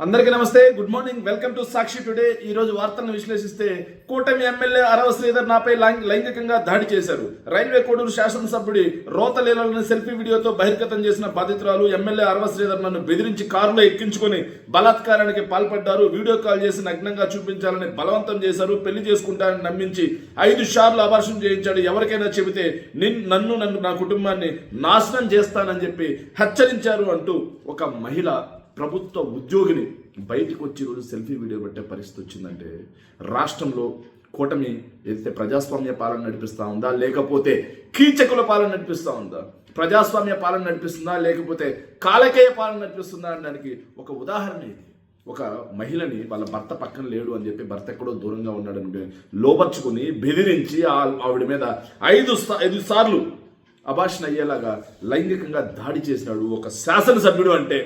అందరికీ నమస్తే good morning welcome to Sakshi today ఈ రోజు వార్తలను విశ్లేషిస్తే కూటమి ఎమ్మెల్యే అరవ శ్రీధర్ నాపై లైంగ్- లైంగికంగా దాడి చేశారు. రైల్వే కోడూరు శాసనసభ్యుడి రోతలీలను సెల్ఫీ వీడియోతో బహిర్గతం చేసిన బాధితురాలు ఎమ్మెల్యే అరవ శ్రీధర్ నన్ను బెదిరించి కారులో ఎక్కించుకొని బలాత్కారానికి పాల్పడ్డారు. వీడియో కాల్ చేసి నగ్నంగా చూపించాలని బలవంతం చేశారు. పెళ్ళి చేసుకుంటానని నమ్మించి ఐదు సార్లు అబార్షన్ చేయించాడు. ఎవరికైనా చెబితే నిన్ నన్ను నన్ను నా కుటుంబాన్ని నాశనం చేస్తానని చెప్పి హెచ్చరించారు అంటూ ఒక మహిళ ప్రభుత్వ ఉద్యోగిని బయటకు వచ్చి రోజు సెల్ఫీ వీడియో పెట్టే పరిస్థితి వచ్చిందంటే రాష్ట్రంలో కూటమి ఏదైతే ప్రజాస్వామ్య పాలన నడిపిస్తూ ఉందా లేకపోతే కీచకుల పాలన నడిపిస్తా ఉందా? ప్రజాస్వామ్య పాలన నడిపిస్తుందా లేకపోతే కాలకేయ పాలన నడిపిస్తుందా అనడానికి ఒక ఉదాహరణ ఇది. ఒక మహిళని వాళ్ళ భర్త పక్కన లేడు అని చెప్పి భర్త ఎక్కడో దూరంగా ఉన్నాడని లోపరుచుకుని బెదిరించి ఆవిడ మీద ఐదు ఐదు సార్లు అభాషణ అయ్యేలాగా లైంగికంగా దాడి చేసినాడు ఒక శాసనసభ్యుడు అంటే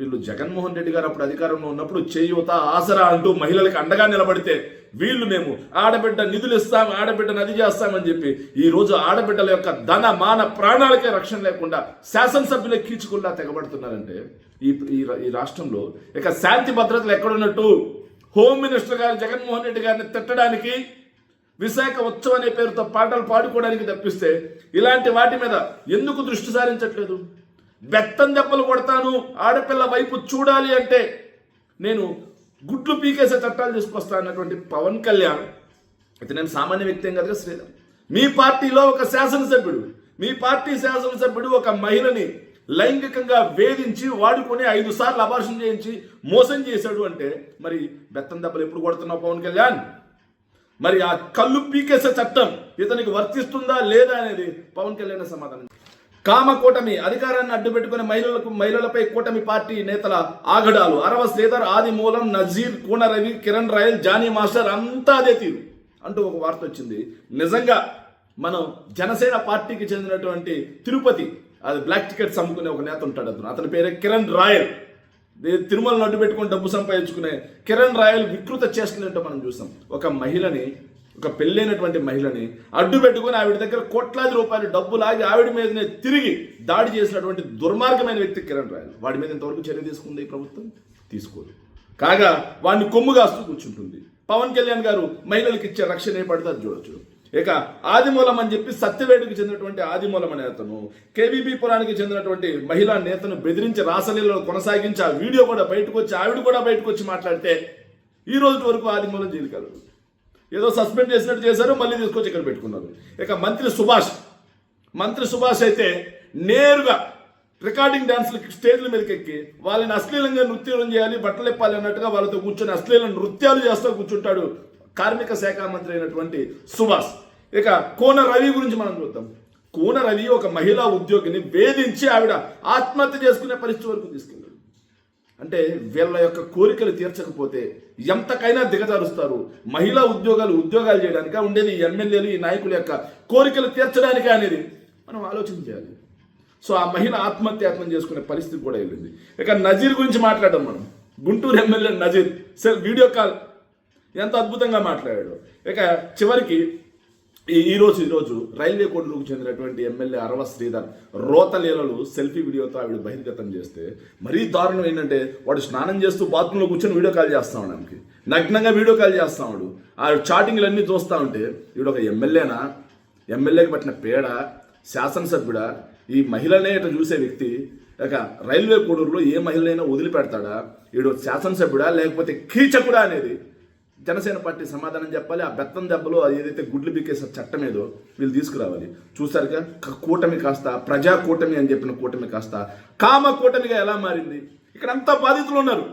వీళ్ళు జగన్మోహన్ రెడ్డి గారు అప్పుడు అధికారంలో ఉన్నప్పుడు చేయూత ఆసరా అంటూ మహిళలకు అండగా నిలబడితే వీళ్ళు మేము ఆడబిడ్డ నిధులు ఇస్తాం ఆడబిడ్డ నది చేస్తామని చెప్పి ఈ రోజు ఆడబిడ్డల యొక్క ధన మాన ప్రాణాలకే రక్షణ లేకుండా శాసనసభ్యులే కీచుకుండా తెగబడుతున్నారంటే ఈ ఈ రా- ఈ రాష్ట్రంలో ఇక శాంతి భద్రతలు ఎక్కడున్నట్టు? హోమ్ మినిస్టర్ గారు జగన్మోహన్ రెడ్డి గారిని తిట్టడానికి విశాఖ ఉత్సవం అనే పేరుతో పాటలు పాడుకోవడానికి తప్పిస్తే ఇలాంటి వాటి మీద ఎందుకు దృష్టి సారించట్లేదు? బెత్తం దెబ్బలు కొడతాను ఆడపిల్ల వైపు చూడాలి అంటే నేను గుడ్లు పీకేసే చట్టాలు తీసుకొస్తా అన్నటువంటి పవన్ కళ్యాణ్. అయితే నేను సామాన్య వ్యక్తి ఏం కదా శ్రీరామ్ మీ పార్టీలో ఒక శాసనసభ్యుడు మీ పార్టీ శాసనసభ్యుడు ఒక మహిళని లైంగికంగా వేధించి వాడుకొని ఐదు సార్లు అబార్షన్ చేయించి మోసం చేశాడు అంటే మరి బెత్తం దెబ్బలు ఎప్పుడు కొడుతున్నావు పవన్ కళ్యాణ్? మరి ఆ కళ్ళు పీకేసే చట్టం ఇతనికి వర్తిస్తుందా లేదా అనేది పవన్ కళ్యాణ్ సమాధానం కామ కూటమి అధికారాన్ని అడ్డుపెట్టుకుని మహిళలకు మహిళలపై కూటమి పార్టీ నేతల ఆగడాలు. అరవ శ్రీధర్ ఆది మూలం నజీర్ కూన రవి కిరణ్ రాయల్ జానీ మాస్టర్ అంతా అదే తీరు అంటూ ఒక వార్త వచ్చింది. నిజంగా మనం జనసేన పార్టీకి చెందినటువంటి తిరుపతి అది బ్లాక్ టికెట్స్ అమ్ముకునే ఒక నేత ఉంటాడు అతను. అతని పేరే కిరణ్ రాయల్. తిరుమలను అడ్డు పెట్టుకుని డబ్బు సంపాదించుకునే కిరణ్ రాయల్ వికృత చేస్తున్నట్టు మనం చూసాం ఒక మహిళని ఒక పెళ్ళైనటువంటి మహిళని అడ్డు పెట్టుకుని ఆవిడ దగ్గర కోట్లాది రూపాయలు డబ్బు లాగి ఆవిడ మీదనే తిరిగి దాడి చేసినటువంటి దుర్మార్గమైన వ్యక్తి కిరణ్ రాయల్. వాడి మీద ఇంతవరకు చర్య తీసుకుంది ప్రభుత్వం? తీసుకోదు కాగా వాడిని కొమ్ము కాస్తూ కూర్చుంటుంది. పవన్ కళ్యాణ్ గారు మహిళలకు ఇచ్చే రక్షణ ఏ పడితే అది చూడొచ్చు. ఇక ఆదిమూలం అని చెప్పి సత్యవేటుకు చెందినటువంటి ఆదిమూలం అనే అతను కేవీబీ పురానికి చెందినటువంటి మహిళా నేతను బెదిరించి రాసలీలలో కొనసాగించి ఆ వీడియో కూడా బయటకు వచ్చి ఆవిడ కూడా బయటకు వచ్చి మాట్లాడితే ఈ రోజు వరకు ఆదిమూలం జైలుకి ఏదో సస్పెండ్ చేసినట్టు చేశారు మళ్ళీ తీసుకొచ్చి ఇక్కడ పెట్టుకున్నారు. ఇక మంత్రి సుభాష్ మంత్రి సుభాష్ అయితే నేరుగా రికార్డింగ్ డాన్స్లకి స్టేజ్ల మీదకి ఎక్కి వాళ్ళని అశ్లీలంగా నృత్యం చేయాలి బట్టలు ఇప్పాలి అన్నట్టుగా వాళ్ళతో కూర్చొని అశ్లీల నృత్యాలు చేస్తూ కూర్చుంటాడు కార్మిక శాఖ మంత్రి అయినటువంటి సుభాష్. ఇక కోన రవి గురించి మనం చూద్దాం. కోన రవి ఒక మహిళా ఉద్యోగిని వేధించి ఆవిడ ఆత్మహత్య చేసుకునే పరిస్థితి వరకు తీసుకెళ్ళి అంటే వీళ్ళ యొక్క కోరికలు తీర్చకపోతే ఎంతకైనా దిగజారుస్తారు. మహిళా ఉద్యోగాలు ఉద్యోగాలు చేయడానిక ఉండేది ఈ ఎమ్మెల్యేలు ఈ నాయకుల యొక్క కోరికలు తీర్చడానికే అనేది మనం ఆలోచన చేయాలి. సో ఆ మహిళ ఆత్మహత్యాత్మం చేసుకునే పరిస్థితి కూడా వెళ్ళింది. ఇక నజీర్ గురించి మాట్లాడడం మనం. Guntur MLA Nazeer. Sir video call. ఎంత అద్భుతంగా మాట్లాడాడు. ఇక చివరికి ఈరోజు ఈరోజు రైల్వే కోడలకు చెందినటువంటి ఎమ్మెల్యే అరవ శ్రీధర్ రోతలీలలు సెల్ఫీ వీడియోతో ఆవిడ బహిర్గతం చేస్తే మరీ దారుణం ఏంటంటే వాడు స్నానం చేస్తూ బాత్రూంలో కూర్చొని వీడియో కాల్ చేస్తా ఆమెకి. నగ్నంగా వీడియో కాల్ చేస్తా ఉన్నాడు. ఆ చాటింగ్లు అన్నీ చూస్తూ ఉంటే వీడు ఒక ఎమ్మెల్యేనా? ఎమ్మెల్యేకి పట్టిన పేడ శాసనసభ్యుడా? ఈ మహిళనే ఇట్లా చూసే వ్యక్తి ఇక రైల్వే కోడూరులో ఏ మహిళనైనా వదిలిపెడతాడా? వీడు శాసనసభ్యుడా లేకపోతే కీచకుడా అనేది జనసేన పార్టీ సమాధానం చెప్పాలి. ఆ బెత్తం దెబ్బలు అది ఏదైతే గుడ్లు బిక్కేసే చట్టం ఏదో వీళ్ళు తీసుకురావాలి. చూసారుగా? కూటమి కాస్త ప్రజా కూటమి అని చెప్పిన కూటమి కాస్త కామ కూటమిగా ఎలా మారింది? ఇక్కడ అంతా బాధితులు ఉన్నారు.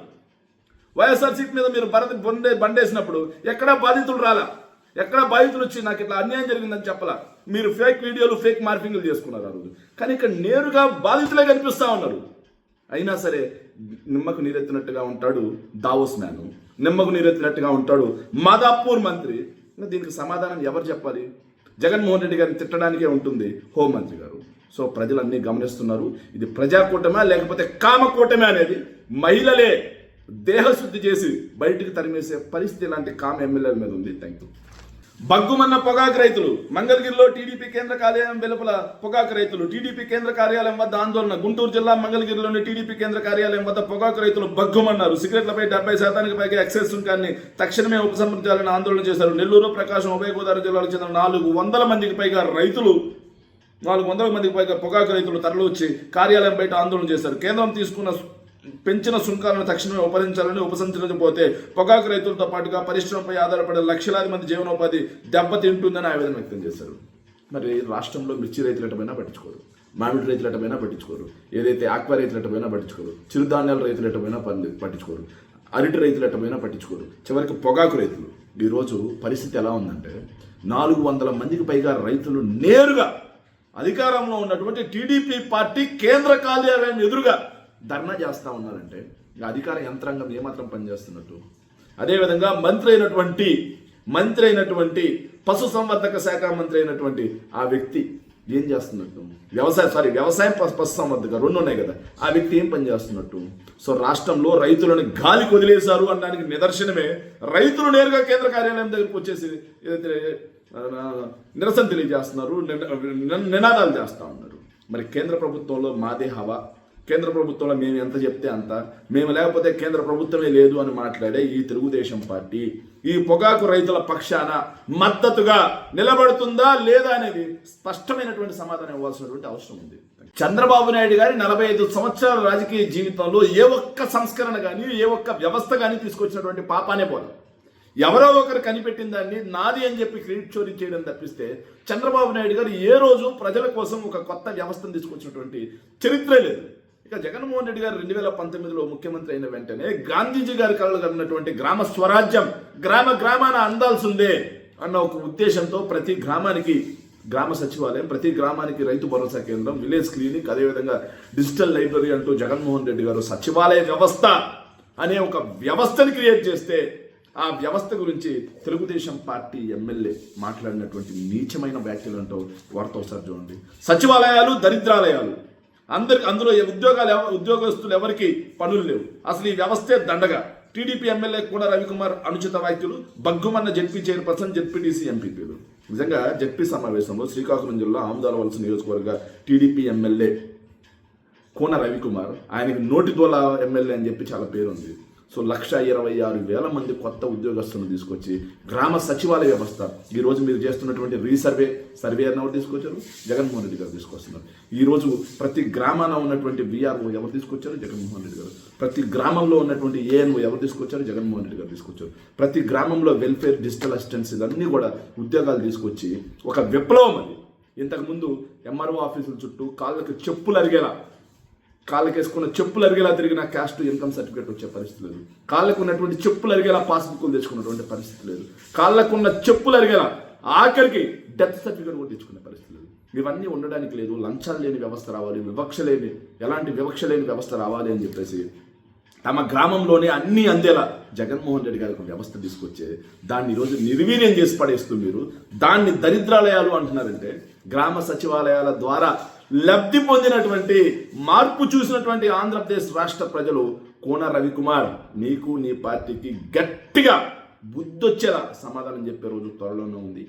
వైఎస్ఆర్సీపీ మీద మీరు భరత బండే బండేసినప్పుడు ఎక్కడా బాధితులు రాలా? ఎక్కడా బాధితులు వచ్చి నాకు ఇట్లా అన్యాయం జరిగిందని చెప్పలా? మీరు ఫేక్ వీడియోలు ఫేక్ మార్పింగ్లు చేసుకున్నారు ఆ రోజు. కానీ ఇక్కడ నేరుగా బాధితులే కనిపిస్తా ఉన్నారు. అయినా సరే నిమ్మకు నీరెత్తినట్టుగా ఉంటాడు దావోస్ మ్యాను. నిమ్మకు నీరెత్తినట్టుగా ఉంటాడు. మాదాపూర్ మంత్రి. దీనికి సమాధానం ఎవరు చెప్పాలి? జగన్మోహన్ రెడ్డి గారిని తిట్టడానికే ఉంటుంది హోంమంత్రి గారు. సో ప్రజలన్నీ గమనిస్తున్నారు. ఇది ప్రజాకూటమా లేకపోతే కామకూటమే అనేది మహిళలే దేహశుద్ధి చేసి బయటికి తరిమేసే పరిస్థితి ఇలాంటి కామ ఎమ్మెల్యేల మీద ఉంది. థ్యాంక్ యూ బగ్గుమన్న పొగాకు రైతులు మంగళగిరిలో టీడీపీ కేంద్ర కార్యాలయం వెలుపల పొగాకు రైతులు టీడీపీ కేంద్ర కార్యాలయం వద్ద ఆందోళన గుంటూరు జిల్లా మంగళగిరిలోని టీడీపీ కేంద్ర కార్యాలయం వద్ద పొగాకు రైతులు బగ్గుమన్నారు. సిగరెట్లపై డెబ్బై శాతానికి పైగా ఎక్సైజ్ సుంకాన్ని తక్షణమే ఉపసంహరించాలని ఆందోళన చేశారు. నెల్లూరు ప్రకాశం ఉభయ గోదావరి జిల్లాలకు చెందిన నాలుగు వందల మందికి పైగా రైతులు నాలుగు వందల మందికి పైగా పొగాకు రైతులు తరలివచ్చి కార్యాలయం బయట ఆందోళన చేశారు. కేంద్రం తీసుకున్న పెంచిన సుంకాలను తక్షణమే ఉపరించాలని ఉపసంచరించకపోతే పొగాకు రైతులతో పాటుగా పరిశ్రమపై ఆధారపడే లక్షలాది మంది జీవనోపాధి దెబ్బతింటుందని ఆవేదన వ్యక్తం చేశారు. మరి రాష్ట్రంలో మిర్చి రైతులటమైనా పట్టించుకోరు మామిడి రైతులటమైనా పట్టించుకోరు ఏదైతే ఆక్వా రైతులటమైనా పట్టించుకోరు చిరుధాన్యాల రైతులటమైనా పని పట్టించుకోరు అరటి రైతులటమైనా పట్టించుకోరు. చివరికి పొగాకు రైతులు. ఈరోజు పరిస్థితి ఎలా ఉందంటే నాలుగు వందల మందికి పైగా రైతులు నేరుగా అధికారంలో ఉన్నటువంటి టీడీపీ పార్టీ కేంద్ర కార్యాలయం ఎదురుగా ధర్నా చేస్తూ ఉన్నారంటే ఇక అధికార యంత్రాంగం ఏమాత్రం పనిచేస్తున్నట్టు? అదేవిధంగా మంత్రి అయినటువంటి మంత్రి అయినటువంటి పశు సంవర్ధక శాఖ మంత్రి అయినటువంటి ఆ వ్యక్తి ఏం చేస్తున్నట్టు? వ్యవసాయ సారీ వ్యవసాయం పశు సంవర్ధక రెండు ఉన్నాయి కదా. ఆ వ్యక్తి ఏం పని చేస్తున్నట్టు? సో రాష్ట్రంలో రైతులను గాలి వదిలేశారు అనడానికి నిదర్శనమే. రైతులు నేరుగా కేంద్ర కార్యాలయం దగ్గరకు వచ్చేసి ఏదైతే నిరసన తెలియజేస్తున్నారు నినాదాలు చేస్తూ ఉన్నారు. మరి కేంద్ర ప్రభుత్వంలో మాదే హవా? కేంద్ర ప్రభుత్వంలో మేము ఎంత చెప్తే అంత మేము లేకపోతే కేంద్ర ప్రభుత్వమే లేదు అని మాట్లాడే ఈ తెలుగుదేశం పార్టీ. ఈ పొగాకు రైతుల పక్షాన మద్దతుగా నిలబడుతుందా లేదా అనేది స్పష్టమైనటువంటి సమాధానం ఇవ్వాల్సినటువంటి అవసరం ఉంది. చంద్రబాబు నాయుడు గారి నలభై ఐదు సంవత్సరాల రాజకీయ జీవితంలో ఏ ఒక్క సంస్కరణ కానీ ఏ ఒక్క వ్యవస్థ కానీ తీసుకొచ్చినటువంటి పాపానే పోదు. ఎవరో ఒకరు కనిపెట్టిన దాన్ని నాది అని చెప్పి క్రెడిట్ చోరీ చేయడం తప్పిస్తే చంద్రబాబు నాయుడు గారు ఏ రోజు ప్రజల కోసం ఒక కొత్త వ్యవస్థను తీసుకొచ్చినటువంటి చరిత్ర లేదు. ఇక జగన్మోహన్ రెడ్డి గారు రెండు వేల పంతొమ్మిదిలో ముఖ్యమంత్రి అయిన వెంటనే గాంధీజీ గారి కళలు కన్నటువంటి గ్రామ స్వరాజ్యం గ్రామ గ్రామాన అందాల్సిందే అన్న ఒక ఉద్దేశంతో ప్రతి గ్రామానికి గ్రామ సచివాలయం ప్రతి గ్రామానికి రైతు భరోసా కేంద్రం విలేజ్ క్లినిక్ అదేవిధంగా డిజిటల్ లైబ్రరీ అంటూ జగన్మోహన్ రెడ్డి గారు సచివాలయ వ్యవస్థ అనే ఒక వ్యవస్థని క్రియేట్ చేస్తే ఆ వ్యవస్థ గురించి తెలుగుదేశం పార్టీ ఎమ్మెల్యే మాట్లాడినటువంటి నీచమైన వ్యాఖ్యలు అంటూ వారితో ఒకసారి చూడండి. సచివాలయాలు దరిద్రాలయాలు అందరికి అందులో ఉద్యోగాలు ఉద్యోగస్తులు ఎవరికి పనులు లేవు. అసలు ఈ వ్యవస్థే దండగా. టీడీపీ ఎమ్మెల్యే కూడా రవికుమార్ అనుచిత వ్యాఖ్యలు బగ్గుమన్న జడ్పీ చైర్పర్సన్ జడ్పీటీసీ ఎంపీపీలు నిజంగా జడ్పీ సమావేశంలో శ్రీకాకుళం జిల్లా ఆముదాల వలస నియోజకవర్గ టీడీపీ ఎమ్మెల్యే కోన రవికుమార్ ఆయనకి నోటి దోల ఎమ్మెల్యే అని చెప్పి చాలా పేరు ఉంది సో లక్ష ఇరవై ఆరు వేల మంది కొత్త ఉద్యోగస్తులను తీసుకొచ్చి గ్రామ సచివాలయ వ్యవస్థ. ఈరోజు మీరు చేస్తున్నటువంటి రీసర్వే సర్వేయర్ని ఎవరు తీసుకొచ్చారు? జగన్మోహన్ రెడ్డి గారు తీసుకొస్తున్నారు. ఈ రోజు ప్రతి గ్రామాన ఉన్నటువంటి విఆర్ఓ ఎవరు తీసుకొచ్చారు? జగన్మోహన్ రెడ్డి గారు. ప్రతి గ్రామంలో ఉన్నటువంటి ఏఎన్ఓ ఎవరు తీసుకొచ్చారు? జగన్మోహన్ రెడ్డి గారు తీసుకొచ్చారు. ప్రతి గ్రామంలో వెల్ఫేర్ డిజిటల్ అసిస్టెన్స్ ఇవన్నీ కూడా ఉద్యోగాలు తీసుకొచ్చి ఒక విప్లవం అది. ఇంతకుముందు ఎంఆర్ఓ ఆఫీసుల చుట్టూ కాళ్ళకి చెప్పులు అరిగేలా కాళ్ళకి వేసుకున్న చెప్పులు అరిగేలా తిరిగిన క్యాస్ట్ ఇన్కమ్ సర్టిఫికేట్ వచ్చే పరిస్థితి లేదు. కాళ్ళకు ఉన్నటువంటి చెప్పులు అరిగేలా పాస్బుక్లు తెచ్చుకున్నటువంటి పరిస్థితి లేదు. కాళ్ళకు ఉన్న చెప్పులు అరిగేలా ఆఖరికి డెత్ సర్టిఫికేట్ కూడా తెచ్చుకునే పరిస్థితి లేదు. ఇవన్నీ ఉండడానికి లేదు. లంచాలు లేని వ్యవస్థ రావాలి. వివక్ష లేని ఎలాంటి వివక్ష లేని వ్యవస్థ రావాలి అని చెప్పేసి తమ గ్రామంలోనే అన్ని అందేలా జగన్మోహన్ రెడ్డి గారి ఒక వ్యవస్థ తీసుకొచ్చే దాన్ని ఈరోజు నిర్వీర్యం చేసి పడేస్తూ మీరు దాన్ని దరిద్రాలయాలు అంటున్నారంటే గ్రామ సచివాలయాల ద్వారా లబ్ధి పొందినటువంటి మార్పు చూసినటువంటి ఆంధ్రప్రదేశ్ రాష్ట్ర ప్రజలు కోన రవికుమార్ నీకు నీ పార్టీకి గట్టిగా బుద్ధొచ్చేలా సమాధానం చెప్పే రోజు త్వరలోనే ఉంది.